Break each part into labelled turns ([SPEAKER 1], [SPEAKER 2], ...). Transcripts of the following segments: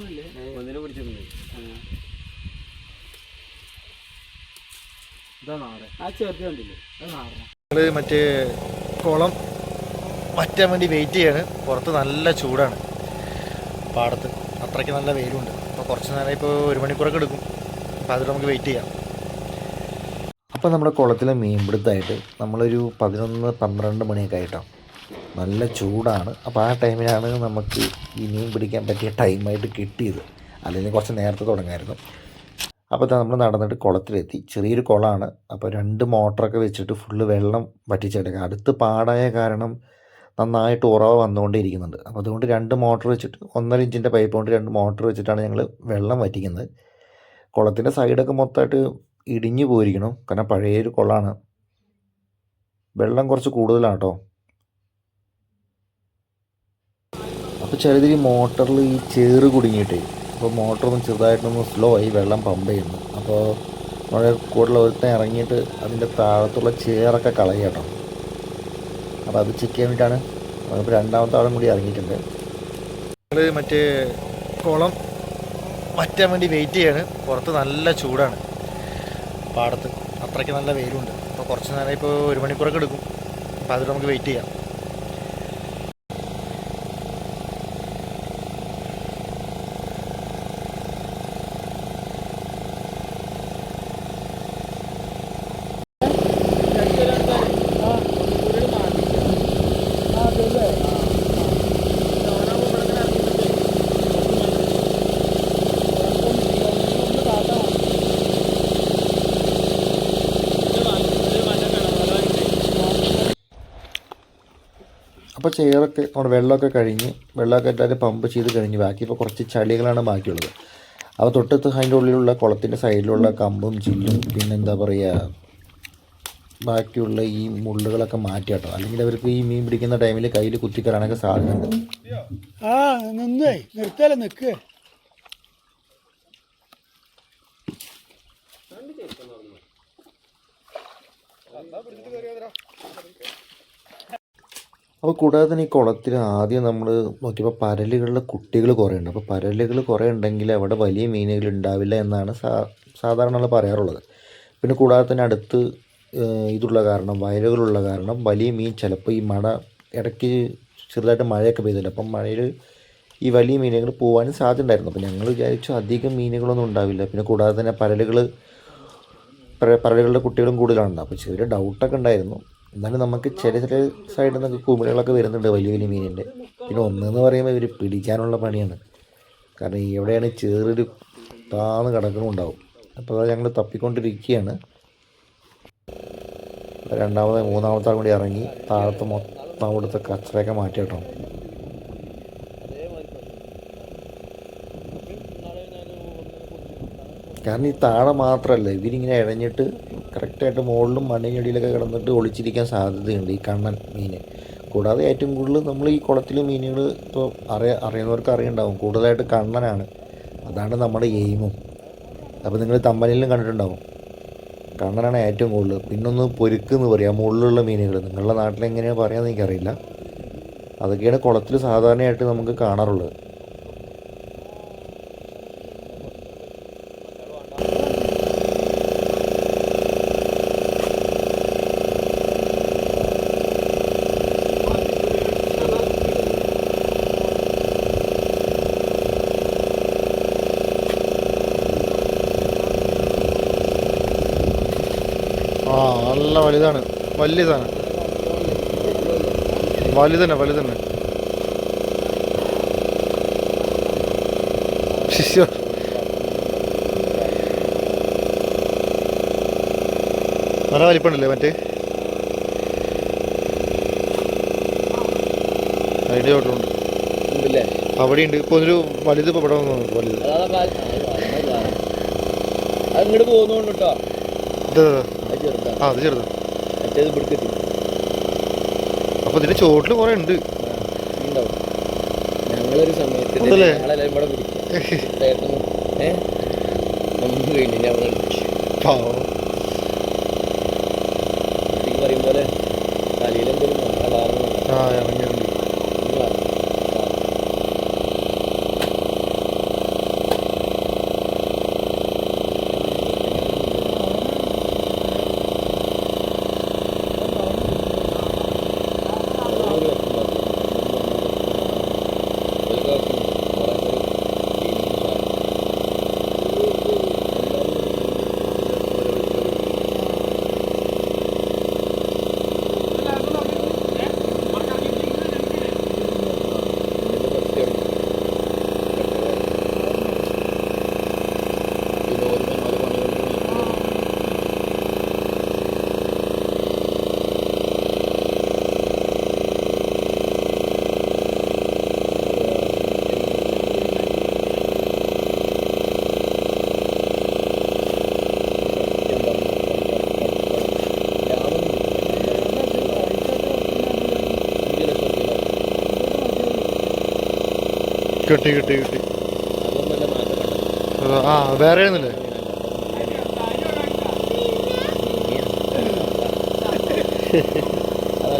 [SPEAKER 1] പിടിച്ചിട്ടൊന്നുമില്ലേ
[SPEAKER 2] ഒന്നിനെ പിടിച്ചിട്ടുണ്ട്
[SPEAKER 3] മറ്റേ കുളം വറ്റാൻ വേണ്ടി വെയിറ്റ് ചെയ്യാണ്. പുറത്ത് നല്ല ചൂടാണ്. പാടത്ത് അത്രയ്ക്ക് നല്ല വെയിലുണ്ട്. അപ്പോൾ കുറച്ച് നേരം ഇപ്പോൾ ഒരു മണിക്കൂറൊക്കെ എടുക്കും. അപ്പോൾ അതിൽ നമുക്ക് വെയിറ്റ് ചെയ്യാം. അപ്പോൾ നമ്മുടെ കുളത്തിലെ മീൻപിടുത്തമായിട്ട് നമ്മളൊരു പതിനൊന്ന് പന്ത്രണ്ട് മണിയൊക്കെ ആയിട്ടാണ് നല്ല ചൂടാണ്. അപ്പോൾ ആ ടൈമിലാണ് നമുക്ക് ഈ മീൻ പിടിക്കാൻ പറ്റിയ ടൈമായിട്ട് കിട്ടിയത്. അല്ലെങ്കിൽ കുറച്ച് നേരത്തെ തുടങ്ങായിരുന്നു. അപ്പോൾ നമ്മൾ നടന്നിട്ട് കുളത്തിലെത്തി. ചെറിയൊരു കുളമാണ് അപ്പോൾ രണ്ട് മോട്ടറൊക്കെ വെച്ചിട്ട് ഫുള്ള് വെള്ളം വറ്റിച്ചെടുക്കുക. അടുത്ത് പാടായ കാരണം നന്നായിട്ട് ഉറവ് വന്നുകൊണ്ടിരിക്കുന്നുണ്ട്. അപ്പോൾ അതുകൊണ്ട് രണ്ട് മോട്ടർ വെച്ചിട്ട് ഒന്നര ഇഞ്ചിന്റെ പൈപ്പ് കൊണ്ട് രണ്ട് മോട്ടർ വെച്ചിട്ടാണ് ഞങ്ങൾ വെള്ളം വറ്റിക്കുന്നത്. കുളത്തിന്റെ സൈഡൊക്കെ മൊത്തമായിട്ട് ഇടിഞ്ഞു പോയിരിക്കണം കാരണം പഴയൊരു കുളമാണ് വെള്ളം കുറച്ച് കൂടുതലാണ് കേട്ടോ ചിലതിൽ മോട്ടറിൽ ഈ ചേറ് കുടുങ്ങിയിട്ടേ. അപ്പോൾ മോട്ടറൊന്ന് ചെറുതായിട്ടൊന്ന് സ്ലോ ആയി വെള്ളം പമ്പ് ചെയ്യുന്നു. അപ്പോൾ നമ്മുടെ കൂടുതൽ ഒരുത്തൻ ഇറങ്ങിയിട്ട് അതിന്റെ താഴത്തുള്ള ചേറൊക്കെ കളയട്ടോ അപ്പോൾ അത് ചെക്ക് ചെയ്യാൻ വേണ്ടിയിട്ടാണ്. ഇപ്പോൾ രണ്ടാമത്തെ ആളും കൂടി ഇറങ്ങിയിട്ടുണ്ട്. ഞങ്ങൾ മറ്റേ കുളം വറ്റാൻ വേണ്ടി വെയിറ്റ് ചെയ്യാണ്. പുറത്ത് നല്ല ചൂടാണ്. പാടത്ത് അത്രയ്ക്ക് നല്ല വെയിലുണ്ട്. അപ്പോൾ കുറച്ച് നേരം ഇപ്പോൾ ഒരു മണിക്കൂറൊക്കെ എടുക്കും. അപ്പോൾ അതിൽ നമുക്ക് വെയിറ്റ് ചെയ്യാം. അപ്പോൾ ചെയറൊക്കെ നമ്മുടെ വെള്ളമൊക്കെ കഴിഞ്ഞ് വെള്ളമൊക്കെ എല്ലാവരും പമ്പ് ചെയ്ത് കഴിഞ്ഞ് ബാക്കി ഇപ്പോൾ കുറച്ച് ചളികളാണ് ബാക്കിയുള്ളത്. അപ്പോൾ തൊട്ടത്ത് അതിന്റെ ഉള്ളിലുള്ള കുളത്തിന്റെ സൈഡിലുള്ള കമ്പും ചില്ലും പിന്നെ എന്താ പറയുക ബാക്കിയുള്ള ഈ മുള്ളുകളൊക്കെ മാറ്റി കേട്ടോ അല്ലെങ്കിൽ അവർക്ക് ഈ മീൻ പിടിക്കുന്ന ടൈമിൽ കയ്യിൽ കുത്തിക്കറാനൊക്കെ സാധ്യതയുണ്ട്.
[SPEAKER 1] ആ നിന്നേ
[SPEAKER 3] അപ്പോൾ കൂടാതെ തന്നെ ഈ കുളത്തിൽ ആദ്യം നമ്മൾ നോക്കിയപ്പോൾ പരലുകളിലെ കുട്ടികൾ കുറേ ഉണ്ട് അപ്പോൾ പരലുകൾ കുറേ ഉണ്ടെങ്കിൽ അവിടെ വലിയ മീനുകൾ ഉണ്ടാവില്ല എന്നാണ് സാ സാധാരണ നമ്മൾ പറയാറുള്ളത്. പിന്നെ കൂടാതെ തന്നെ അടുത്ത് ഇതുള്ള കാരണം വയലുകളുള്ള കാരണം വലിയ മീൻ ചിലപ്പോൾ ഈ മഴ ഇടയ്ക്ക് ചെറുതായിട്ട് മഴയൊക്കെ പെയ്തില്ല. അപ്പം മഴയിൽ ഈ വലിയ മീനുകൾ പോകാനും സാധ്യത ഉണ്ടായിരുന്നു. അപ്പോൾ ഞങ്ങൾ വിചാരിച്ചു അധികം മീനുകളൊന്നും ഉണ്ടാവില്ല. പിന്നെ കൂടാതെ തന്നെ പരലുകൾ പരലുകളുടെ കുട്ടികളും കൂടുതലാണ്. അപ്പോൾ ചെറിയ ഡൗട്ടൊക്കെ ഉണ്ടായിരുന്നു. എന്നാലും നമുക്ക് ചെറിയ ചെറിയ സൈഡിൽ നിന്നൊക്കെ കുമിളകളൊക്കെ വരുന്നുണ്ട് വലിയ വലിയ മീനിന്റെ. പിന്നെ ഒന്നെന്ന് പറയുമ്പോൾ ഇവർ പിടിക്കാനുള്ള പണിയാണ്. കാരണം എവിടെയാണ് ചെറിയൊരു താന്ന് കിടക്കണമുണ്ടാവും അപ്പോൾ അത് ഞങ്ങൾ തപ്പിക്കൊണ്ടിരിക്കുകയാണ് രണ്ടാമത് മൂന്നാമത്തെ കൂടി ഇറങ്ങി താഴത്തെ മൊത്തം അവിടുത്തെ കച്ചറയൊക്കെ മാറ്റി കേട്ടോ. കാരണം ഈ താഴെ മാത്രമല്ല ഇവരിങ്ങനെ ഇഴഞ്ഞിട്ട് കറക്റ്റായിട്ട് മുകളിലും മണ്ണിനടിയിലൊക്കെ കിടന്നിട്ട് ഒളിച്ചിരിക്കാൻ സാധ്യതയുണ്ട് ഈ കണ്ണൻ മീൻ. കൂടാതെ ഏറ്റവും കൂടുതൽ നമ്മൾ ഈ കുളത്തിൽ മീനുകൾ ഇപ്പോൾ അറിയ അറിയുന്നവർക്ക് അറിയുണ്ടാവും കൂടുതലായിട്ട് കണ്ണനാണ്. അതാണ് നമ്മുടെ എയിമും. അപ്പോൾ നിങ്ങൾ തമ്മലിലും കണ്ടിട്ടുണ്ടാവും. കണ്ണനാണ് ഏറ്റവും കൂടുതൽ. പിന്നൊന്ന് പൊരുക്ക് എന്ന് പറയാം മുകളിലുള്ള മീനുകൾ. നിങ്ങളുടെ നാട്ടിൽ എങ്ങനെയാണ് പറയാമെന്ന് എനിക്കറിയില്ല. അതൊക്കെയാണ് കുളത്തിൽ സാധാരണയായിട്ട് നമുക്ക് കാണാറുള്ളത് ആ നല്ല വലുതാണ്. വലിയ സാധനം വലുതന്നെ വലുതന്നെ. ശിശു നല്ല വലിപ്പമുണ്ടല്ലേ മറ്റേ? ഐഡിയ ഉണ്ട്
[SPEAKER 2] അവിടെ
[SPEAKER 3] ഉണ്ട് ഇപ്പൊ ഒരു വലുത് ഇപ്പൊ ഇവിടെ വന്നു വലുത്.
[SPEAKER 2] അങ്ങോട്ട് പോകുന്നോണ്ട് കേട്ടോ.
[SPEAKER 3] ആ അത് ചെറുതാണ്
[SPEAKER 2] മറ്റേത് ഇവിടേക്ക് എത്തി
[SPEAKER 3] അപ്പോൾ ഇതിന്റെ ചോട്ടിൽ കുറേ ഉണ്ട്.
[SPEAKER 2] ഉണ്ടാവും ഞങ്ങളൊരു സമയത്ത് ഇത്
[SPEAKER 3] ഉണ്ടല്ലേ?
[SPEAKER 2] ഞങ്ങളെല്ലാവരും ഇവിടെ പിടിക്കും ഏട്ടനും ഏ? നമുക്ക് കഴിഞ്ഞ് ഞങ്ങൾ
[SPEAKER 3] പാവം.
[SPEAKER 2] ഈ പറയും പോലെ തലയിലെന്തെങ്കിലും അലാറം
[SPEAKER 3] ആ ഇറങ്ങിയിട്ടുണ്ട്
[SPEAKER 4] കിട്ടി കിട്ടി കിട്ടി ആ വേറെ ഒന്നുമില്ലേ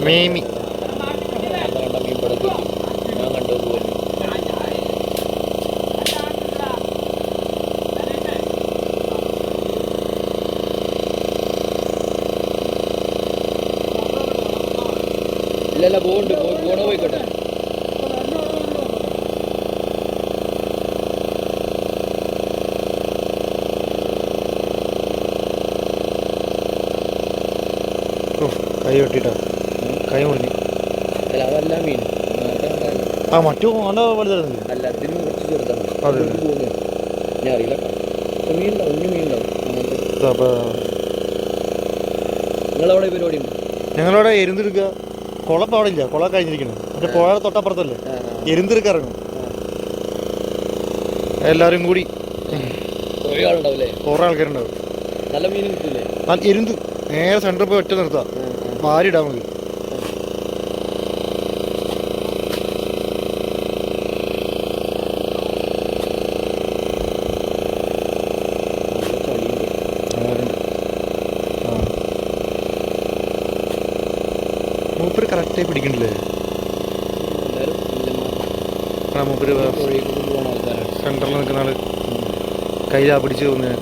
[SPEAKER 4] മേമി.
[SPEAKER 2] ഇല്ലല്ല പോകണ്ട് മീൻ ഇവിടെ കിട്ടി ഞാൻ കണ്ടത് പോലെ ഇല്ല ഇല്ല പോകണ്ട് പോണ പോയിക്കോട്ടെ
[SPEAKER 4] ഓ കൈ കൈ മുറിഞ്ഞു.
[SPEAKER 2] അല്ല അതല്ല മീൻ.
[SPEAKER 4] ആ മറ്റു നല്ല
[SPEAKER 2] അല്ല അതിന് കുറച്ച് ചെറുതാണ്.
[SPEAKER 4] അതെ.
[SPEAKER 2] ഞാൻ അറിയില്ല. പക്ഷെ മീൻ ഉണ്ടാവും ഇനി മീൻ ഉണ്ടാവും. അങ്ങനത്തെ.
[SPEAKER 4] ഇതാ, അപ്പൊ
[SPEAKER 2] നിങ്ങളവിടെ ഈ പരിപാടി
[SPEAKER 4] ഞങ്ങളവിടെ എരുന്തെടുക്കുക കുളം അവിടെ ഇല്ല. കുളം കഴിഞ്ഞിരിക്കണം. മറ്റേ പുഴ തൊട്ടപ്പുറത്തല്ലേ? എരുന്തെടുക്കാറുണ്ട് എല്ലാവരും കൂടി.
[SPEAKER 2] കുറേ
[SPEAKER 4] ആൾക്കാരുണ്ടാവും.
[SPEAKER 2] നല്ല മീൻ കിട്ടില്ലേ?
[SPEAKER 4] എരുന്ത് നേരെ സെന്ററിൽ പോയി ഒറ്റ നിർത്താം. വാരിടാം മതി. മൂപ്പര് കറക്റ്റായി പിടിക്കണില്ലേ? മൂപ്പര് സെന്ററിൽ നിൽക്കുന്ന ആൾ. കയ്യിലാ പിടിച്ച് പോകുന്നത്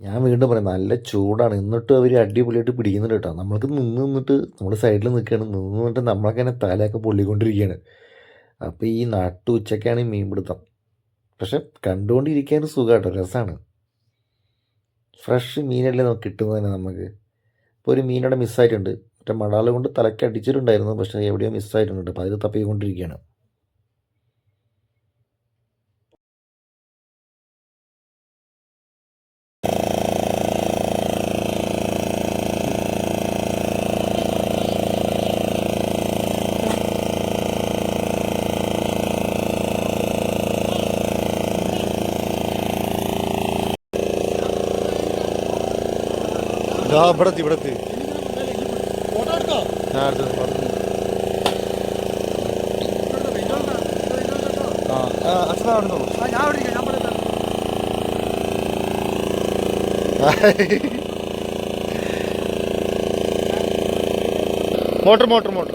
[SPEAKER 4] ഞാൻ വീണ്ടും പറയാം നല്ല ചൂടാണ്. എന്നിട്ട് അവർ അടിപൊളിയായിട്ട് പിടിക്കുന്നുണ്ട് കേട്ടോ. നമ്മൾക്ക് നിന്ന് നിന്നിട്ട് നമ്മൾ സൈഡിൽ നിൽക്കുകയാണ് നിന്ന് നിന്നിട്ട് നമ്മളൊക്കെ തന്നെ തലയൊക്കെ പൊള്ളിക്കൊണ്ടിരിക്കുകയാണ് അപ്പോൾ ഈ നാട്ടു ഉച്ചക്കാണ് ഈ മീൻപിടുത്തം. പക്ഷെ കണ്ടുകൊണ്ടിരിക്കാൻ സുഖമാട്ടോ രസമാണ് ഫ്രഷ് മീനല്ലേ നമുക്ക് കിട്ടുന്നത് തന്നെ നമുക്ക്. ഇപ്പോൾ ഒരു മീനവിടെ മിസ്സായിട്ടുണ്ട് മറ്റേ മടാല കൊണ്ട് തലയ്ക്ക് അടിച്ചിട്ടുണ്ടായിരുന്നു. പക്ഷേ എവിടെയോ മിസ്സായിട്ടുണ്ട് അപ്പോൾ അതിൽ തപ്പിക്കൊണ്ടിരിക്കുകയാണ്. ഇതാ ഇവിടെ എത്തി, ഇവിടെ എത്തി. ഞാൻ അടുത്തത്, അടുത്തത്. ആ ആ, അച്ഛനാ അവിടെ നിന്നോളൂ. മോട്ടർ മോട്ടർ മോട്ടർ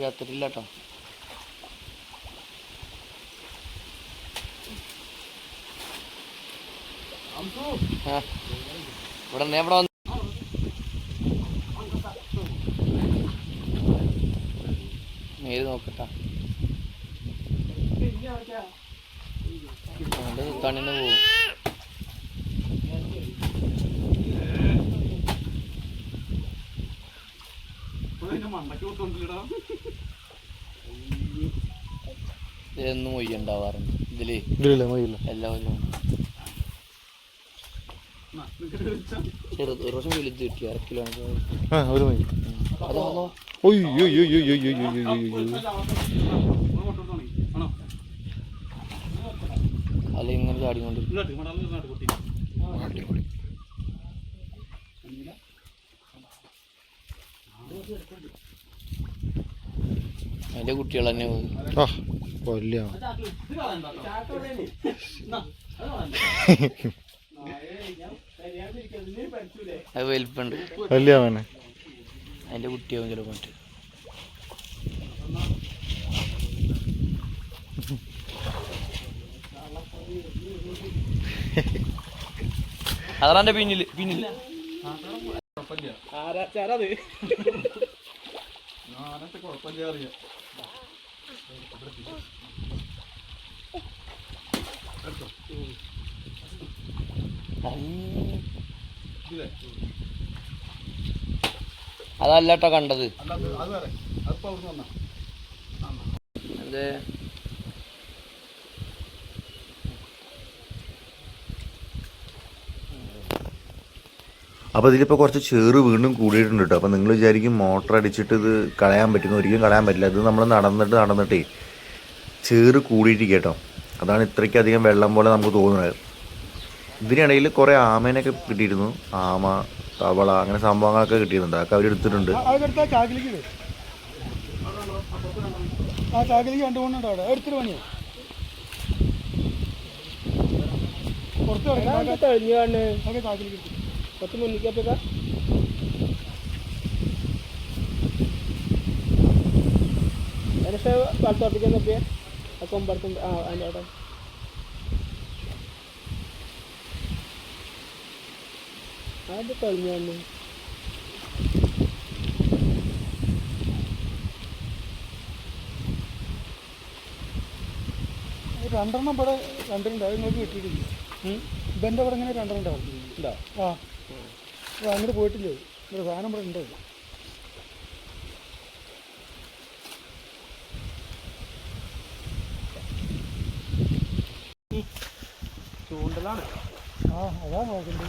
[SPEAKER 2] രാത്രിയില്ല കേട്ടോ ഇവിടെ നിന്ന് എവിടെ വന്നു നേര് നോക്കട്ടാ അതുകൊണ്ട് കണ്ണിന് പോവും ഇതൊന്നും മൊയ്യ ഉണ്ടാവാറുണ്ട് ഇതിൽ
[SPEAKER 4] ഇതിലില്ല? മതിയില്ല
[SPEAKER 2] എല്ലാ കൊല്ലവും. ചെറുത് ഒരു പ്രാവശ്യം വലുത് കിട്ടി. അര കിലോ
[SPEAKER 4] ആ ഒരു ഒയ്യോ
[SPEAKER 2] അല്ല ഇങ്ങനെ ചാടിക്കൊണ്ട്
[SPEAKER 5] ഇങ്ങോട്ട് ഇങ്ങോട്ട് ഇങ്ങോട്ട് കുത്തി
[SPEAKER 1] അടിപൊളി
[SPEAKER 2] അതിന്റെ കുട്ടികൾ തന്നെ പോകും.
[SPEAKER 1] ആ
[SPEAKER 5] അത്
[SPEAKER 2] കുട്ടിയാവും ചിലപ്പോൾ മറ്റേ. അതാണ് എന്റെ പിന്നിൽ പിന്നിൽ.
[SPEAKER 5] ആരാച്ചാരത്
[SPEAKER 2] അതല്ല കേട്ടോ കണ്ടത്. അപ്പൊ
[SPEAKER 3] അപ്പോൾ ഇതിലിപ്പോൾ കുറച്ച് ചേറ് വീണ്ടും കൂടിയിട്ടുണ്ട്? കേട്ടോ അപ്പോൾ നിങ്ങൾ വിചാരിക്കും മോട്ടർ അടിച്ചിട്ട് ഇത് കളയാൻ പറ്റുന്ന. ഒരിക്കലും കളയാൻ പറ്റില്ല. ഇത് നമ്മൾ നടന്നിട്ട് നടന്നിട്ടേ ചേറ് കൂടിയിട്ടിരിക്കുക കേട്ടോ അതാണ് ഇത്രയ്ക്കധികം വെള്ളം പോലെ നമുക്ക് തോന്നുന്നത്. ഇതിനിടയിൽ കുറേ ആമേനൊക്കെ കിട്ടിയിരുന്നു. ആമ തവള അങ്ങനെ സംഭവങ്ങളൊക്കെ കിട്ടിയിട്ടുണ്ട്. അതൊക്കെ അവരെടുത്തിട്ടുണ്ട്.
[SPEAKER 6] ആ ചാക്കിലേക്ക് രണ്ട് മൂന്നുണ്ട് അവിടെ. എടുത്തിട്ട് പണിയോ പുറത്ത് കിടക്കാം അതൊക്കെ ചാക്കിലേക്ക് എടുത്തു
[SPEAKER 5] പത്ത് മുന്നിക്കപ്പ നോക്കിയേ. ആ ആ അതിന്റെ അവിടെ. അത് കഴിഞ്ഞു
[SPEAKER 6] രണ്ടെണ്ണം ഇവിടെ രണ്ടെണ്ണം അത് നിങ്ങൾക്ക് കിട്ടിയിട്ടില്ല ഇവന്റെ ഇവിടെ ഇങ്ങനെ രണ്ടെണ്ണം ഉണ്ടാവും
[SPEAKER 5] ഉണ്ടോ
[SPEAKER 6] ആ. അങ്ങോട്ട് പോയിട്ടില്ലേ? ഇവിടെ സാധനം ഇവിടെ ഉണ്ട്.
[SPEAKER 5] ചൂണ്ടലാണ്.
[SPEAKER 6] ആ അതാ നോക്കണ്ടത്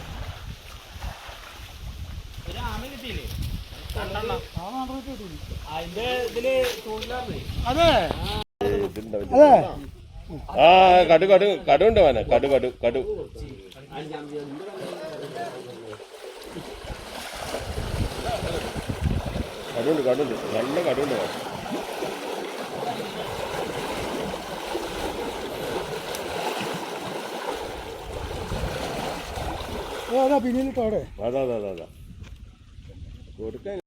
[SPEAKER 5] ഒരു ആമ കിട്ടിയില്ലേ രണ്ടെണ്ണം
[SPEAKER 6] ആ നാട്ടിൽ കിട്ടിയില്ല
[SPEAKER 5] അതിന്റെ ഇതിൽ ചൂണ്ടലാണ്
[SPEAKER 6] അതെ. അതെ.
[SPEAKER 7] ആ കടു കടു കടുണ്ട് കടു കടു കടു. കടുണ്ട് കടുണ്ട് നല്ല കടുണ്ട്
[SPEAKER 6] അതാ പിന്നിലിട്ടോ അവിടെ?
[SPEAKER 7] അതാ അതാ അതാ അതാ. കൊടുക്കാൻ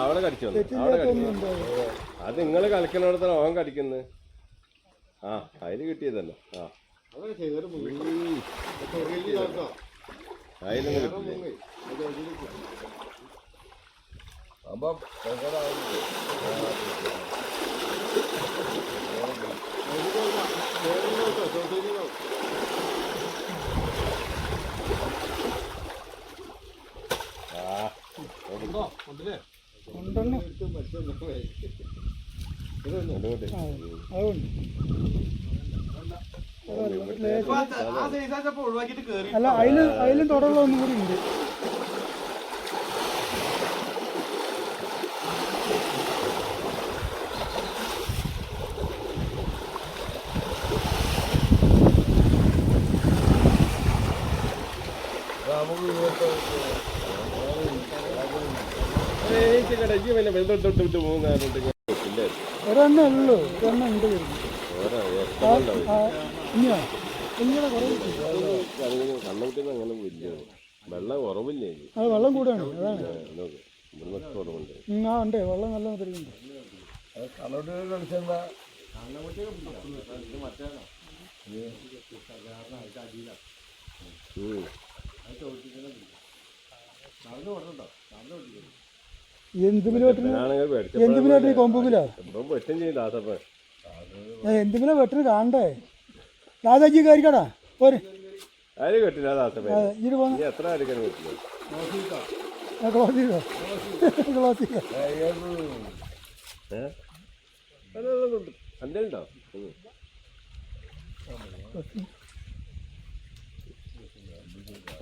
[SPEAKER 7] അവിടെ കടിച്ചു അത് നിങ്ങൾ കളിക്കുന്നിടത്താണ് അവൻ കടിക്കുന്നത് ആ അതിന് കിട്ടിയതല്ല. ആ അതുകൊണ്ട്
[SPEAKER 6] ആ
[SPEAKER 5] സൈസൊക്കെ ഒഴിവാക്കിയിട്ട് കേറി
[SPEAKER 6] അല്ല അതിലും അതിലും തുടർള്ള ഒന്നും കൂടി ഉണ്ട്
[SPEAKER 7] കടക്കി പിന്നെ വെള്ളം തൊട്ട് മൂന്നാലുണ്ട് ഇല്ല
[SPEAKER 6] ഒരെണ്ണം ഉള്ളൂ. ഒരെണ്ണം ഉണ്ട്
[SPEAKER 7] വെള്ളം കുറവില്ലേ.
[SPEAKER 6] അത് വെള്ളം കൂടാണ്. അതാണ്.
[SPEAKER 7] ആ,
[SPEAKER 6] ഉണ്ട്. വെള്ളം നല്ല തരുന്നുണ്ട്
[SPEAKER 7] ഉം.
[SPEAKER 6] എന്തുമില്ല വെട്ടിന് എന്തുമില്ല വെട്ടിന് കൊമ്പുമില്ല?
[SPEAKER 7] ഇപ്പം വെട്ടും ചെയ്യും ദാസപ്പൻ.
[SPEAKER 6] എന്തുമില്ല വെട്ടിന് കാണണ്ടേ? ദാദാജി കയറിക്കടാ. പോര്.
[SPEAKER 7] ഉം.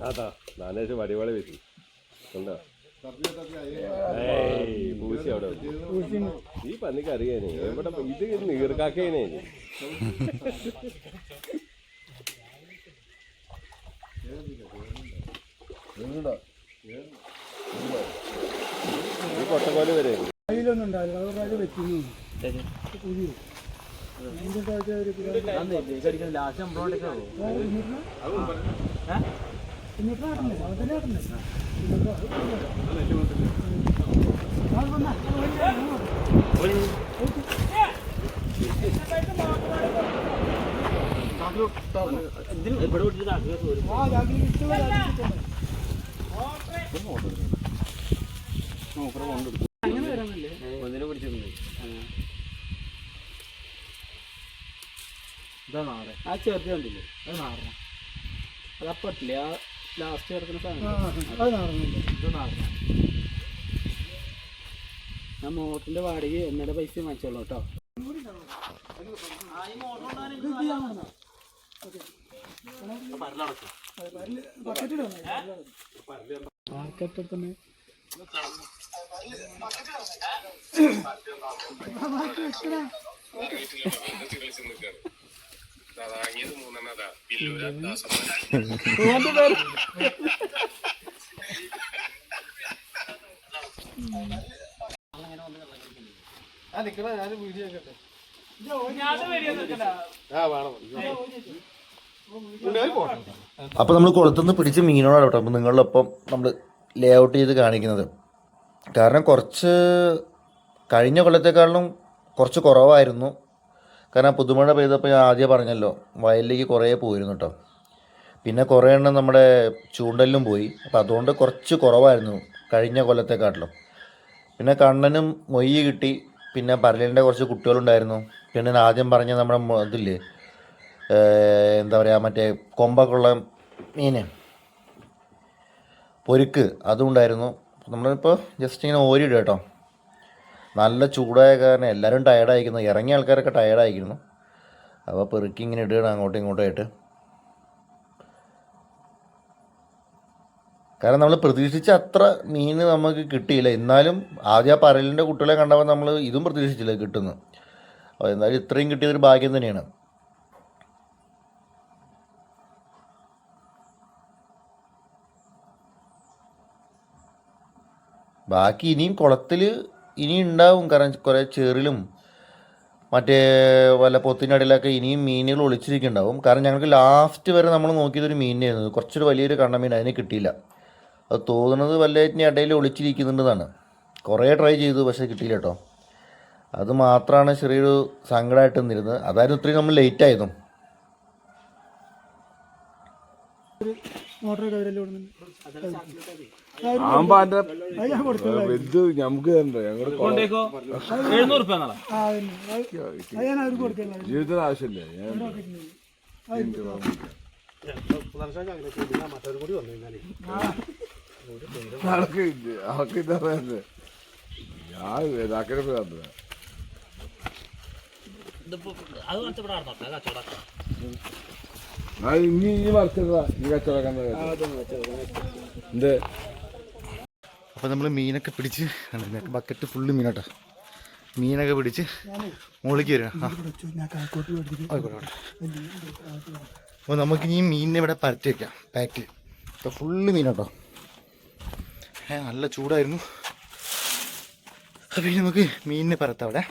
[SPEAKER 7] അതാ നാനേശ് വടിവാളി വെച്ചു ഉണ്ടോ? പൂച്ച അവിടെ. ഈ പന്നിക്ക് അറിയാനേ എവിടെ ഇത് നീർക്കാക്കേനെ ഈ കൊട്ടക്കോൽ വരെ
[SPEAKER 6] അതിലൊന്നും ഉണ്ടാവില്ല അത് വെച്ചിരുന്നു
[SPEAKER 1] ലാസ്റ്റ് നമ്മളോടൊക്കെ
[SPEAKER 6] എന്നിട്ട് നടന്നേ അതിനെ നടന്നേ
[SPEAKER 1] ഇവിടെ വിട്ടിട്ട് ആക്കുക വരും
[SPEAKER 6] ആ ജാഗ്രത
[SPEAKER 1] ഒന്നിനെ പിടിച്ചിട്ടുണ്ട് ഇതാ നാറ് ആ ചെറുത് കണ്ടില്ലേ? അത് നാറണം അത് അപ്പട്ടില്ലേ ആ ലാസ്റ്റ് കിടക്കുന്ന സാധനം. ഞാൻ മോട്ടറിന്റെ വാടക എന്നയുടെ പൈസ വാങ്ങിച്ചോളൂ കേട്ടോ.
[SPEAKER 6] തന്നെ
[SPEAKER 3] അപ്പോൾ നമ്മൾ കുളത്തുനിന്ന് പിടിച്ച മീനോടാണ് കേട്ടോ. അപ്പോൾ നിങ്ങളിലൊപ്പം നമ്മൾ ലേ ഔട്ട് ചെയ്ത് കാണിക്കുന്നത്. കാരണം കുറച്ച് കഴിഞ്ഞ കൊല്ലത്തെക്കാളും കുറച്ച് കുറവായിരുന്നു. കാരണം പുതുമഴ പെയ്തപ്പോൾ ഞാൻ ആദ്യം പറഞ്ഞല്ലോ വയലിലേക്ക് കുറേ പോയിരുന്നു കേട്ടോ പിന്നെ കുറേ എണ്ണം നമ്മുടെ ചൂണ്ടലിലും പോയി. അപ്പോൾ അതുകൊണ്ട് കുറച്ച് കുറവായിരുന്നു കഴിഞ്ഞ കൊല്ലത്തെക്കാട്ടിലും. പിന്നെ കണ്ണനും മൊയ്യ് കിട്ടി. പിന്നെ പരലിന്റെ കുറച്ച് കുട്ടികളുണ്ടായിരുന്നു. പിന്നെ ആദ്യം പറഞ്ഞ നമ്മുടെ ഇതില്ലേ എന്താ പറയുക മറ്റേ കൊമ്പൊക്കെ ഉള്ള മീന് പൊരുക്ക് അതും ഉണ്ടായിരുന്നു. നമ്മളിപ്പോൾ ജസ്റ്റ് ഇങ്ങനെ ഓരിയിടുക കേട്ടോ നല്ല ചൂടായ കാരണം എല്ലാവരും ടയർഡായിരിക്കുന്നു ഇറങ്ങിയ ആൾക്കാരൊക്കെ ടയർഡായിരിക്കുന്നു അപ്പോൾ പെറുക്കി ഇങ്ങനെ ഇടുകയാണ് അങ്ങോട്ടും ഇങ്ങോട്ടും ആയിട്ട്. കാരണം നമ്മൾ പ്രതീക്ഷിച്ച അത്ര മീൻ നമുക്ക് കിട്ടിയില്ല. എന്നാലും ആദ്യം ആ പരലിന്റെ കുട്ടികളെ കണ്ടപ്പോൾ നമ്മൾ ഇതും പ്രതീക്ഷിച്ചില്ല കിട്ടുന്നു. അപ്പോൾ എന്തായാലും ഇത്രയും കിട്ടിയതൊരു ഭാഗ്യം തന്നെയാണ്. ബാക്കി ഇനിയും കുളത്തിൽ ഇനി ഉണ്ടാവും കാരണം കുറേ ചേറിലും മറ്റേ വല്ല പൊത്തിനടിയിലൊക്കെ ഇനിയും മീനുകൾ ഒളിച്ചിരിക്കുന്നുണ്ടാവും. കാരണം ഞങ്ങൾക്ക് ലാസ്റ്റ് വരെ നമ്മൾ നോക്കിയതൊരു മീനായിരുന്നു കുറച്ചൊരു വലിയൊരു കണ്ണമീൻ അതിനെ കിട്ടിയില്ല. അത് തോന്നുന്നത് വല്ലതിന്റെ ഇടയിൽ ഒളിച്ചിരിക്കുന്നുണ്ടെന്നാണ്. കുറേ ട്രൈ ചെയ്തു പക്ഷേ കിട്ടിയില്ല കേട്ടോ. അത് മാത്രമാണ് ചെറിയൊരു സങ്കടമായിട്ട് നിന്നിരുന്നത്. അതായിരുന്നു ഇത്രയും നമ്മൾ ലേറ്റ് ആയതും.
[SPEAKER 7] ആമ്പാന്റെ വലുത് നമുക്ക് തരണ്ടേ ഞങ്ങളുടെ ജീവിതത്തിന് ആവശ്യമില്ലേ? ഇല്ല. അവർക്ക് ഇതാ വേണ്ടത്. ഞാൻ
[SPEAKER 1] കച്ചവടം
[SPEAKER 7] ആ ഇനി ഈ മറിച്ചതാ ഈ കച്ചവടക്കാൻ എന്ത്?
[SPEAKER 3] അപ്പോൾ നമ്മൾ മീനൊക്കെ പിടിച്ച് ബക്കറ്റ് ഫുള്ള് മീനാട്ടോ. മീനൊക്കെ പിടിച്ച് മുകളിലേക്ക് വരിക. അപ്പോൾ നമുക്ക് ഈ മീനിനെ ഇവിടെ പരത്തി വെക്കാം പാക്കിൽ ഇപ്പോൾ ഫുള്ള് മീനാട്ടോ. ഏ നല്ല ചൂടായിരുന്നു. അപ്പോൾ നമുക്ക് മീനിനെ പരത്താം അവിടെ.